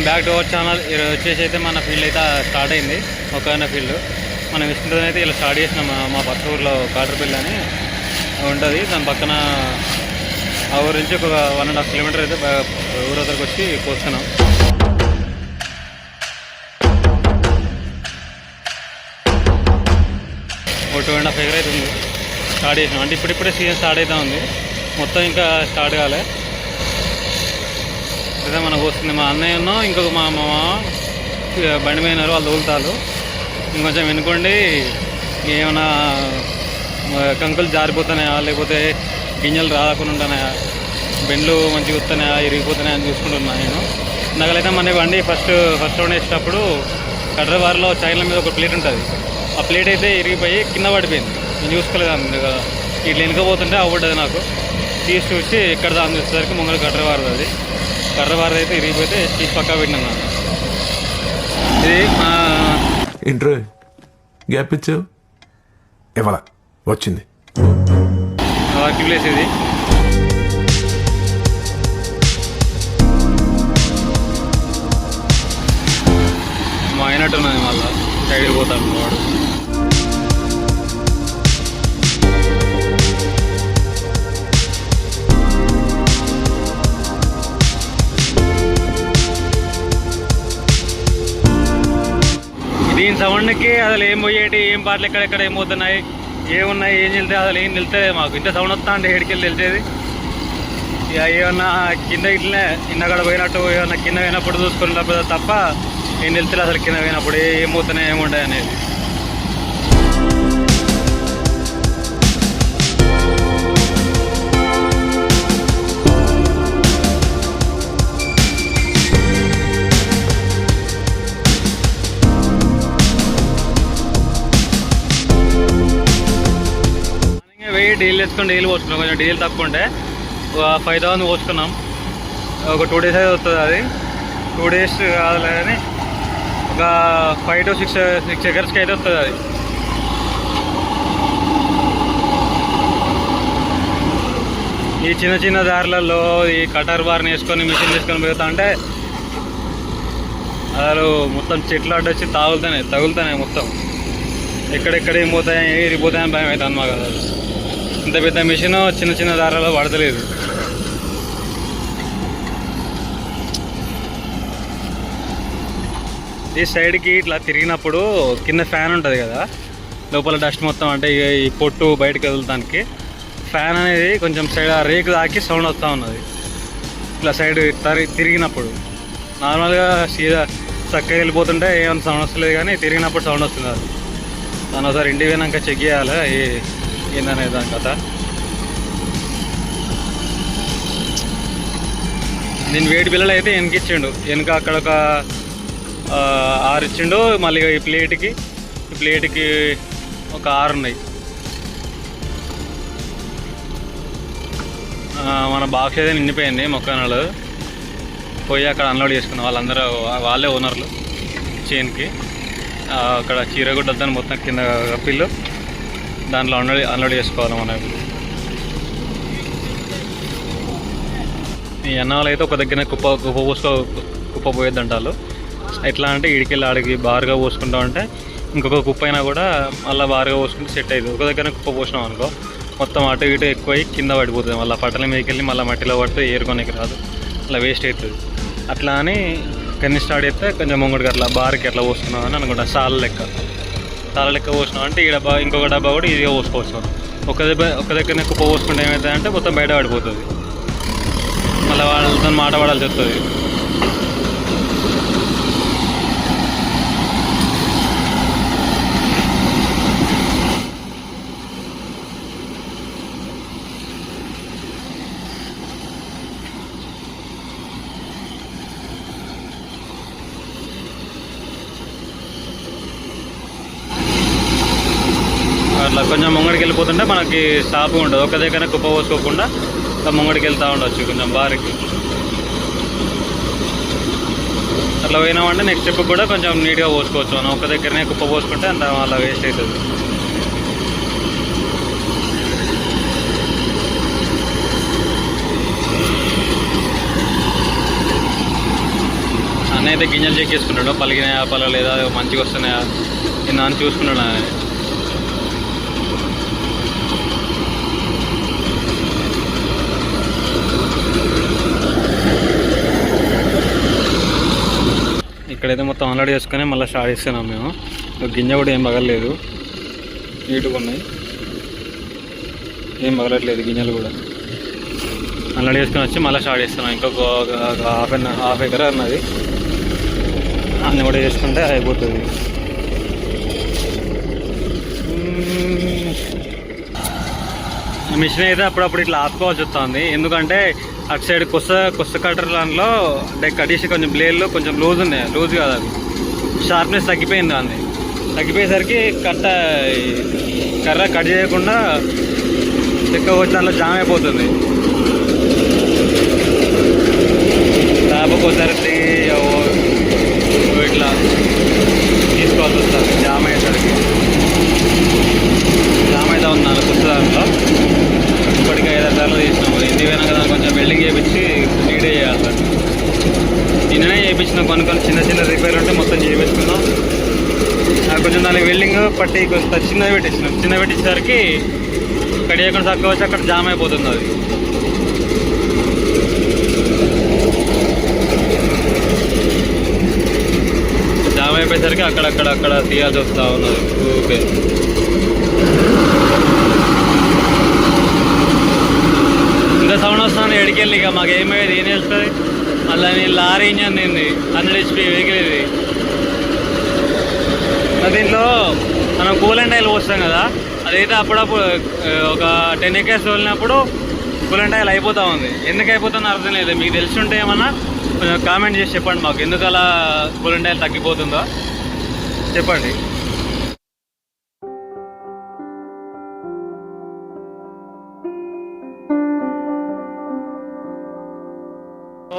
Welcome back to our channel ఈరోజు వచ్చేసి అయితే మన ఫీల్డ్ అయితే స్టార్ట్ అయింది. ఒక ఫీల్డ్. మనం విష్ణుతో అయితే ఇలా స్టార్ట్ చేసినాం. మా- పక్క ఊర్లో కాటర్పల్లి అని ఉంటుంది. దాని పక్కన ఆ ఊరు నుంచి ఒక వన్ అండ్ హాఫ్ కిలోమీటర్ అయితే ఊరు దగ్గరకు వచ్చి పోస్తున్నాం ఒక టూ అండ్ హాఫ్ ఎగర్ అయితే ఉంది. స్టార్ట్ చేసినాం. అంటే ఇప్పుడిప్పుడే సీజన్ స్టార్ట్ అవుతా ఉంది. మొత్తం ఇంకా స్టార్ట్ కాలే. అదే మనకు వస్తుంది మా అన్నయ్య ఉన్నాం ఇంకొక మా మామ బండి మీద వాళ్ళు తోలుతారు ఇంకొంచెం వెనుకోండి ఏమైనా కంకులు జారిపోతున్నాయా లేకపోతే గింజలు రాకుండా ఉంటున్నాయా బెండ్లు మంచిగా వస్తున్నాయా ఇరిగిపోతున్నాయా అని చూసుకుంటున్నా నేను. నాకైతే మన బండి ఫస్ట్ ఫస్ట్ రౌండ్ వేసేటప్పుడు కడ్రవారిలో చైన్ల మీద ఒక ప్లేట్ ఉంటుంది. ఆ ప్లేట్ అయితే ఇరిగిపోయి కింద పడిపోయింది. నేను చూసుకోలేదు కదా. ఇట్లా వెనుకపోతుంటే అవ్వడ్డది నాకు. తీసి చూసి ఎక్కడ దాని చూసేసరికి ముంగల అది. అది కర్రవారది అయితే ఇరిగిపోతే తీసి పక్కా పెట్టినాను నేను. ఇది మా ఇంట్రో గ్యాప్ ఇచ్చావు? ఇవ్వాల వచ్చింది. వర్క్ ప్లేస్ ఇది. మా అయినట్టున్నది మళ్ళా. సైడ్కి పోతాను వాడు. దీని సౌండ్కి అసలు ఏం పోయేటి ఏం పాటలు ఎక్కడెక్కడ ఏం పోతున్నాయి ఏమున్నాయి ఏం వెళ్తే అసలు ఏం తెలుస్తుంది మాకు. ఇంత సౌండ్ వస్తా అంటే ఏడికెళ్ళి తెలిసేది. ఇక ఏమన్నా కింద ఇట్లనే ఇందక్కడ పోయినట్టు ఏమన్నా కింద పోయినప్పుడు చూసుకున్నప్పుడు తప్ప ఏం తెలుస్తుంది అసలు కింద పోయినప్పుడు ఏం పోతున్నాయి ఏముంటాయి అనేది. పోయి డీల్ తెచ్చుకొని డీల్ పోసుకున్నాం. కొంచెం డీల్ తక్కువ ఉంటే ఫైవ్ థౌసండ్ పోసుకున్నాం. ఒక టూ డేస్ అయితే వస్తుంది అది. టూ డేస్ కాదులే కానీ ఒక ఫైవ్ టు సిక్స్ సిక్స్ ఎకర్స్కి అయితే వస్తుంది అది. ఈ చిన్న చిన్న దారులలో ఈ కటర్ బార్ని వేసుకొని మిషన్ వేసుకొని పోతా అంటే అసలు మొత్తం చెట్లు అడ్డొచ్చి తాగులుతాయి తగులుతాయి మొత్తం. ఎక్కడెక్కడ ఏం పోతాయి ఏ ఇరిగిపోతాయని భయం అవుతుంది మాకు అసలు. ఇంత పెద్ద మిషన్ చిన్న చిన్న దారాలో పడతలేదు ఈ సైడ్కి ఇట్లా తిరిగినప్పుడు కింద ఫ్యాన్ ఉంటుంది కదా లోపల డస్ట్ మొత్తం అంటే ఇక ఈ పొట్టు బయటకు వదులుతానికి ఫ్యాన్ అనేది కొంచెం సైడ్ రేకు తాకి సౌండ్ వస్తూ ఉన్నది. ఇట్లా సైడ్ తరి తిరిగినప్పుడు. నార్మల్గా సీదా చక్కగా వెళ్ళిపోతుంటే ఏమైనా సౌండ్ వస్తలేదు కానీ తిరిగినప్పుడు సౌండ్ వస్తుంది అది. దాని ఒకసారి ఇంటికి పోయినాక చెక్ చేయాలి ఏందనే దాని కథ? నేను వేడి పిల్లలు అయితే వెనక ఇచ్చిండు వెనక అక్కడ ఒక ఆరు ఇచ్చిండు. మళ్ళీ ఈ ప్లేట్కి ఈ ప్లేట్కి ఒక ఆరు ఉన్నాయి. మన బాక్స్ అయితే నిండిపోయింది మొక్కనాలు. పోయి అక్కడ అన్లోడ్ చేసుకున్నాం వాళ్ళందరూ వాళ్ళే ఓనర్లు చైన్కి అక్కడ చీరగుడ్డని మొత్తం కింద కప్పిల్లు దాంట్లో అన్లోడ్ అన్లోడ్ చేసుకోవాలి మనం. ఈ అన్నాలు అయితే ఒక దగ్గర కుప్ప కుప్ప పోసుకో కుప్ప పోయేది అంటారు ఎట్లా అంటే ఇడికెళ్ళి ఆడికి బారుగా పోసుకుంటా ఉంటే ఇంకొక కుప్ప అయినా కూడా మళ్ళీ బారుగా పోసుకుంటే సెట్ అవుతుంది ఒక దగ్గర కుప్ప పోసినాం అనుకో మొత్తం అటు ఇటు ఎక్కువ కింద పడిపోతుంది. మళ్ళీ పట్టల మీదకి వెళ్ళి మళ్ళీ మట్టిలో పడితే ఏరుకోనికి రాదు. అలా వేస్ట్ అవుతుంది అట్లా అని కన్నీ స్టార్ట్ చేస్తే కొంచెం ముంగడికి అట్లా బార్కి అట్లా పోసుకున్నాం అని అనుకుంటా. సాల్ లెక్క. సాల లెక్క పోసినాం అంటే ఈ డబ్బా ఇంకొక డబ్బా కూడా ఈజీగా పోసుకోవచ్చు. ఒక దగ్గర ఒక దగ్గరనే కుప్ప పోసుకుంటే ఏమవుతుందంటే మొత్తం బయట పడిపోతుంది. మళ్ళీ వాళ్ళతో మాట పడాల్సి వస్తుంది అట్లా పోతుంటే మనకి స్టాప్ ఉండదు. ఒక దగ్గర కుప్ప పోసుకోకుండా ముంగడికి వెళ్తూ ఉండొచ్చు కొంచెం బారికి. అట్లా పోయినామంటే నెక్స్ట్ స్టెప్ కూడా కొంచెం నీట్గా పోసుకోవచ్చు. మనం ఒక దగ్గరనే కుప్ప పోసుకుంటే అంత అలా వేస్ట్ అవుతుంది అన్న అయితే గింజలు చెక్ చేసుకుంటాడు. పలిగినాయా పలలేదా మంచిగా వస్తున్నాయా? నిన్న అని చూసుకున్నాడు ఇక్కడైతే మొత్తం అన్లోడ్ చేసుకొని మళ్ళీ స్టార్ట్ చేస్తున్నాం మేము. గింజ కూడా ఏం పగలలేదు. నీట్గా ఉన్నాయి. ఏం పగలట్లేదు గింజలు కూడా. అన్లోడ్ చేసుకొని వచ్చి మళ్ళీ స్టార్ట్ చేస్తున్నాం. ఇంకొక హాఫ్ అన్ హాఫ్ ఎకర్ అన్నది. అన్నీ కూడా చేసుకుంటే అయిపోతుంది. మిషన్ అయితే అప్పుడప్పుడు ఇట్లా ఆపుకోవాల్సి వస్తుంది. ఎందుకంటే అటు సైడ్ కొత్త కొత్త కట్టర్ దాంట్లో అంటే కడిసి కొంచెం బ్లేడ్లు కొంచెం లూజ్ ఉన్నాయి. లూజ్ కాదు అది షార్ప్నెస్ తగ్గిపోయింది దాన్ని. తగ్గిపోయేసరికి కట్ట కర్ర కట్ చేయకుండా చెక్క వచ్చి దాంట్లో జామ్ అయిపోతుంది. రాకపోసరికి ఇట్లా తీసుకోవాల్సి వస్తుంది. జామ్ అయ్యేసరికి. జామ్ అయితే ఉన్నాను కొత్త దాంట్లో. ఇప్పటికే ఐదారు సార్లు తీసినాం. ఇంటి వెనక కొంచెం వెల్డింగ్ చేయించి నీడే చేయాలి సార్. నిన్ననే చేయించిన కొన్ని కొన్ని చిన్న చిన్న రిపేర్ ఉంటే మొత్తం చేయించుకున్నాం ఆ కొంచెం దానికి వెల్డింగ్ పట్టి కొంచెం చిన్నది పెట్టించినాం. చిన్న పెట్టించేసరికి ఇక్కడ చేయకుండా తక్కువ వచ్చి అక్కడ జామ్ అయిపోతుంది అది. జామ్ అయిపోయేసరికి అక్కడక్కడ అక్కడ తీయాల్సి వస్తూ ఉన్నది. ఓకే ఇంకా ఎడికెళ్ళి ఇక మాకు ఏమయ్యేది ఏం చేస్తుంది మళ్ళీ నేను లారీ ఇంజన్ నింది హండ్రెడ్ హెచ్పి వెహికల్ ఇది. దీంట్లో మనం కూలెంట్ ఆయిల్ పోస్తాం కదా అదైతే అప్పుడప్పుడు ఒక టెన్ ఎకర్స్ వెళ్ళినప్పుడు కూలెంట్ ఆయిల్ అయిపోతూ ఉంది. ఎందుకు అయిపోతుందో అర్థం లేదు. మీకు తెలిసి ఉంటే ఏమన్నా కొంచెం కామెంట్ చేసి చెప్పండి మాకు. ఎందుకు అలా కూలెంట్ ఆయిల్ తగ్గిపోతుందో. చెప్పండి.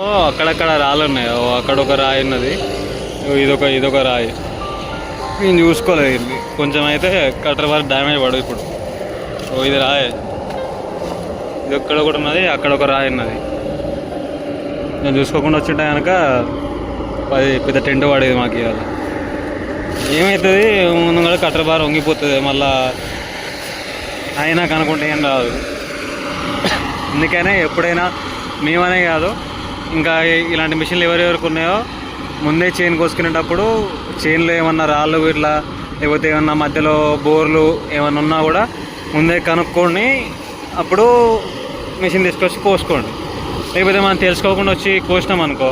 అక్కడక్కడ రాళ్ళు ఉన్నాయి ఓ అక్కడ ఒక రాయి ఉన్నది. ఇదొక ఇదొక రాయి. నేను చూసుకోలేదు ఇది. కొంచెం అయితే కట్టర్ వరకు డ్యామేజ్ పడదు ఇప్పుడు. ఓ ఇది రాయి. ఇది ఒక్కడ ఒకటి ఉన్నది అక్కడ ఒక రాయి ఉన్నది. నేను చూసుకోకుండా వచ్చింటే కనుక పది పెద్ద టెంట్ పడేది మాకు ఇవాళ. ఏమవుతుంది ముందు కూడా కట్టర్ బార్ వంగిపోతుంది మళ్ళా అయినా కనుకుంటే ఏం రాదు. అందుకనే ఎప్పుడైనా మేమనే కాదు ఇంకా ఇలాంటి మిషన్లు ఎవరెవరికి ఉన్నాయో ముందే చైన్ కోసుకునేటప్పుడు చైన్లో ఏమన్నా రాళ్ళు ఇట్లా లేకపోతే ఏమన్నా మధ్యలో బోర్లు ఏమన్నా ఉన్నా కూడా ముందే కనుక్కొని అప్పుడు మిషన్ తీసుకొచ్చి కోసుకోండి. లేకపోతే మనం తెలుసుకోకుండా వచ్చి కోసినాం అనుకో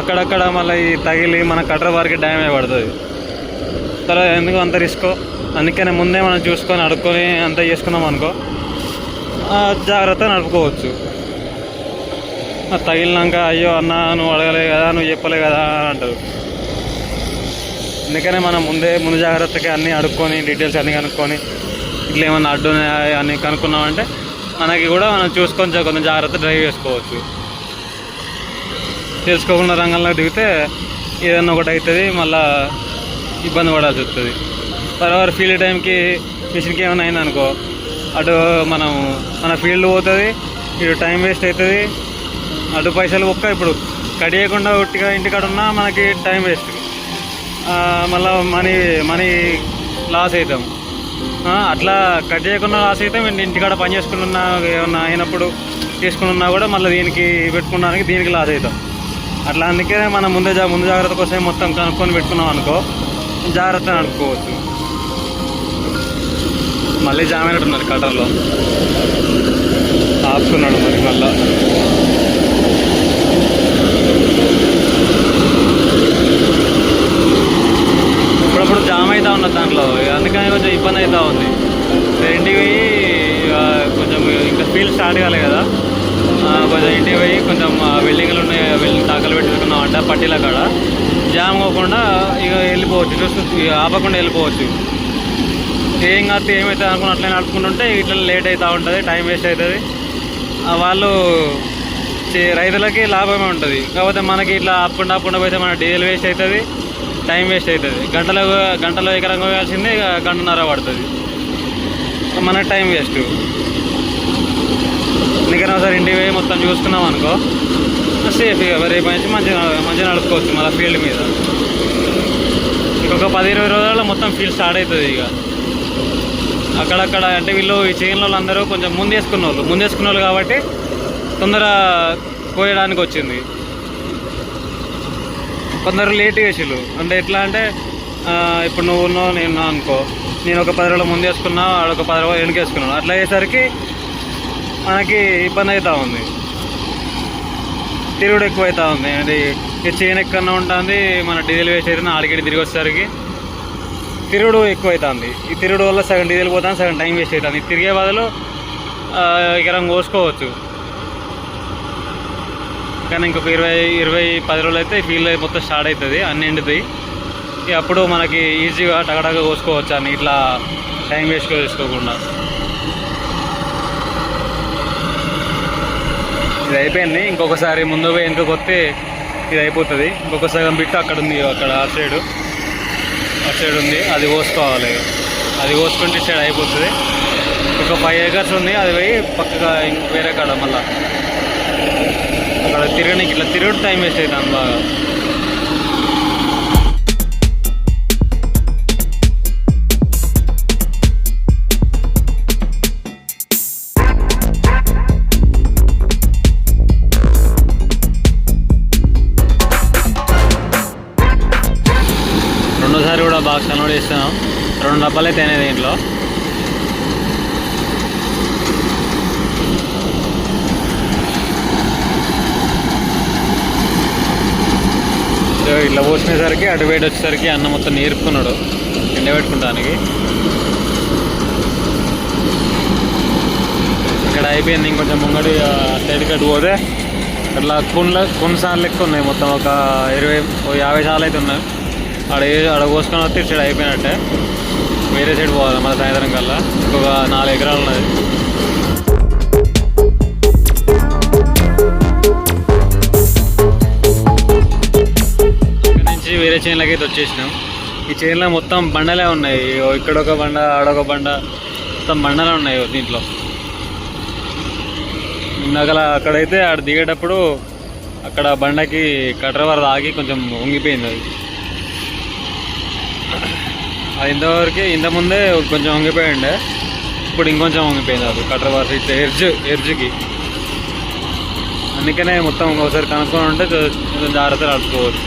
అక్కడక్కడ మళ్ళీ ఈ తగిలి మన కట్టర్ వారికి డ్యామేజ్ పడుతుంది. తర్వాత ఎందుకు అంత రిస్క్ అందుకనే ముందే మనం చూసుకొని అడుక్కొని అంత చేసుకున్నాం అనుకో జాగ్రత్త నడుపుకోవచ్చు. తగిలినాక అయ్యో అన్న నువ్వు అడగలే కదా నువ్వు చెప్పలే కదా అని అంటారు. అందుకనే మనం ముందే ముందు జాగ్రత్తగా అన్నీ అడుక్కొని డీటెయిల్స్ అన్నీ కనుక్కొని ఇట్లా ఏమన్నా అడ్డు అని కనుక్కున్నామంటే మనకి కూడా మనం చూసుకొని కొంచెం జాగ్రత్త డ్రైవ్ చేసుకోవచ్చు. తెలుసుకోకుండా రంగంలో దిగితే ఏదన్నా ఒకటి అవుతుంది మళ్ళీ ఇబ్బంది పడాల్సి వస్తుంది. తర్వాత ఫీల్డ్ టైంకి మిషన్కి ఏమైనా అయిందనుకో అటు మనం మన ఫీల్డ్ పోతుంది ఇటు టైం వేస్ట్ అవుతుంది అటు పైసలు ఒక్క ఇప్పుడు కడియకుండా ఒట్టిగా ఇంటికాడ ఉన్నా మనకి టైం వేస్ట్. మళ్ళీ మనీ మనీ లాస్ అవుతాం అట్లా కట్ చేయకుండా లాస్ అయితే. ఇంటికాడ పని చేసుకున్నా ఏమన్నా అయినప్పుడు తీసుకున్నా కూడా మళ్ళీ దీనికి పెట్టుకోవడానికి దీనికి లాస్ అవుతాం అట్లా అందుకే మనం ముందే జా ముందు జాగ్రత్త కోసం మొత్తం కనుక్కొని పెట్టుకున్నాం అనుకో జాగ్రత్త అనుకోవచ్చు మళ్ళీ జామ్ అయినట్టున్నారు కటర్లో. ఆపుకున్నాడు మరి మళ్ళీ. ఇప్పుడప్పుడు జామ్ అవుతా ఉన్నది దాంట్లో. అందుకని కొంచెం ఇబ్బంది అవుతా ఉంది. ఇంటికి పోయి కొంచెం ఇంకా ఫీల్డ్ స్టార్ట్ కాలే కదా. కొంచెం ఇంటికి పోయి కొంచెం బిల్డింగ్లు ఉన్నాయి వెల్డింగ్ తాకలు పెట్టుకున్నాం అంట పట్టీల కాడ. జామ్ కాకుండా ఇక వెళ్ళిపోవచ్చు. చూస్తూ ఆపకుండా వెళ్ళిపోవచ్చు. ఏం కాదు ఏమైతే అనుకుని అట్లనే నడుపుకుంటుంటే ఇట్లా లేట్ అవుతూ ఉంటుంది టైం వేస్ట్ అవుతుంది వాళ్ళు చే- రైతులకి లాభమే ఉంటుంది. కాకపోతే మనకి ఇట్లా అప్పుడు అప్పుడు పోతే మన డీజిల్ వేస్ట్ అవుతుంది టైం వేస్ట్ అవుతుంది గంటలో గంటలో ఎకరం కోయాల్సింది ఇక గంటన్నర పడుతుంది. మన టైం వేస్ట్ అందుకని ఒకసారి ఇంటికి పోయి మొత్తం చూసుకున్నాం అనుకో సేఫ్ ఇక రేపు నుంచి మంచిగా మంచిగా నడుపుకోవచ్చు మళ్ళీ ఫీల్డ్ మీద. ఇంకొక పది ఇరవై రోజుల్లో మొత్తం ఫీల్డ్ స్టార్ట్ అవుతుంది ఇక. అక్కడక్కడ అంటే వీళ్ళు ఈ చైన్ల వాళ్ళు అందరూ కొంచెం ముందేసుకున్న వాళ్ళు ముందేసుకున్న వాళ్ళు కాబట్టి తొందర కోయడానికి వచ్చింది. కొందరు లేట్ చేసిళ్ళు. అంటే ఎట్లా అంటే ఇప్పుడు నువ్వు ఉన్నావు నేను అనుకో. నేను ఒక పది రోజులు ముందు వేసుకున్నా వాడు ఒక పది రోజులు వెనుకేసుకున్నాను అట్లా అయ్యేసరికి మనకి ఇబ్బంది అవుతూ ఉంది. తిరుగుడు ఎక్కువ అవుతూ ఉంది. అది చేను చైన్ ఎక్కడన్నా ఉంటుంది మన డీజిల్ వేసేది ఆడికి తిరిగి వచ్చేసరికి తిరుగుడు ఎక్కువ అవుతుంది ఈ తిరుగుడు వల్ల సగం డీజిల్ పోతాను సగం టైం వేస్ట్ అవుతుంది. తిరిగే బదులు ఇక్కడ కోసుకోవచ్చు కానీ ఇంకొక ఇరవై ఇరవై పది రోజులు అయితే ఫీల్డ్ మొత్తం స్టార్ట్ అవుతుంది అన్ని ఎండుతాయి. ఇక అప్పుడు మనకి ఈజీగా టగటగా కోసుకోవచ్చు అని ఇట్లా టైం వేస్ట్ చేసుకోకుండా ఇది అయిపోయింది. ఇంకొకసారి ముందు పోయి ఎందుకు వస్తే ఇది అయిపోతుంది. ఇంకొక సగం బిట్టు అక్కడ ఉంది అక్కడ ఆ సైడు ఆ సైడ్ ఉంది అది కోసుకోవాలి. అది కోసుకుంటే సైడ్ అయిపోతుంది. ఒక ఫైవ్ ఏకర్స్ ఉంది అది పోయి పక్కగా ఇంక వేరే కాడ మళ్ళీ. అక్కడ తిరగడానికి ఇట్లా తిరుగుడు టైం వేస్ట్ అవుతాను బాగా. రెండోసారి కూడా బాగా కన్వర్ట్ చేస్తున్నాం. రెండు డబ్బాలు అయితే అయినాయి దీంట్లో. ఇట్లా పోసినసరికి అటు వేడి వచ్చేసరికి అన్నం మొత్తం నేర్పుకున్నాడు. ఎండబెట్టుకుంటానికి ఇక్కడ అయిపోయింది ఇంకొంచెం ముంగడి సైడ్ కట్టు పోతే అట్లా కుండ్ల కొన్ని సార్లు లెక్క ఉన్నాయి మొత్తం ఒక ఇరవై యాభై సార్లు అయితే ఉన్నాయి. ఆడ అక్కడ ఆడ కోసుకొని వస్తే ఇటు సైడ్ అయిపోయినట్టే. వేరే సైడ్ పోవాలి మన సాయంత్రం కల్లా. ఇంకొక నాలుగు ఎకరాలు ఉన్నది. నుంచి వేరే చైన్లకి అయితే వచ్చేసినాం. ఈ చైన్లో మొత్తం బండలే ఉన్నాయి. ఓ ఇక్కడ ఒక బండ ఆడొక బండ మొత్తం బండలే ఉన్నాయి దీంట్లో. ఇందాకలా అక్కడైతే ఆడ దిగేటప్పుడు అక్కడ బండకి కట్టర్ వరద ఆగి కొంచెం వంగిపోయింది అది. అది ఇంతవరకు ఇంతకుముందే కొంచెం వంగిపోయి ఉండే ఇప్పుడు ఇంకొంచెం వంగిపోయింది అది కట్టర్ వరద ఇట్లా ఎర్జ్ ఎర్జ్కి అందుకనే మొత్తం ఒకసారి కనుక్కొని ఉంటే కొంచెం జాగ్రత్తలు ఆడుకోవచ్చు.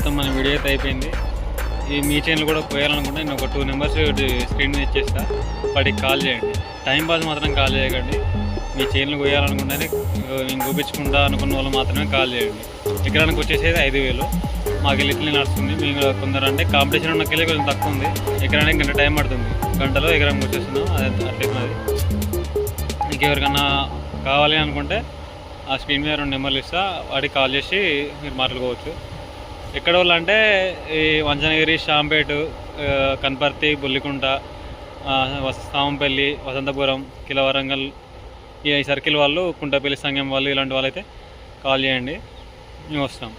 మొత్తం మన వీడియో అయితే అయిపోయింది. ఈ మీ ఛానల్ కూడా పోయాలనుకుంటే నేను ఒక టూ నెంబర్స్ స్క్రీన్ మీద ఇచ్చేస్తా. వాటికి కాల్ చేయండి. టైం పాస్ మాత్రం కాల్ చేయకండి. మీ చైన్లు పోయాలనుకుంటేనే నేను చూపించుకుంటా అనుకున్న వాళ్ళు మాత్రమే కాల్ చేయండి. ఎకరానికి వచ్చేసేది ఐదు వేలు. మాకు వెళ్ళి నడుస్తుంది. మేము కొందరు అంటే కాంపిటీషన్ ఉన్నకెళ్ళి కొంచెం తక్కువ ఉంది. ఎకరానికి గంట టైం పడుతుంది. గంటలో ఎకరానికి వచ్చేస్తున్నాం. అది అట్లయినది ఇంకెవరికన్నా కావాలి అనుకుంటే ఆ స్క్రీన్ మీద రెండు నెంబర్లు ఇస్తా. వాటికి కాల్ చేసి మీరు మాట్లాడుకోవచ్చు. ఎక్కడ వాళ్ళు అంటే ఈ వంచనగిరి షాంపేట కన్పర్తి బుల్లికుంట వస- సామంపల్లి వసంతపురం కిల వరంగల్ ఈ సర్కిల్ వాళ్ళు కుంటపల్లి సంఘం వాళ్ళు ఇలాంటి వాళ్ళైతే కాల్ చేయండి. మేము వస్తాం.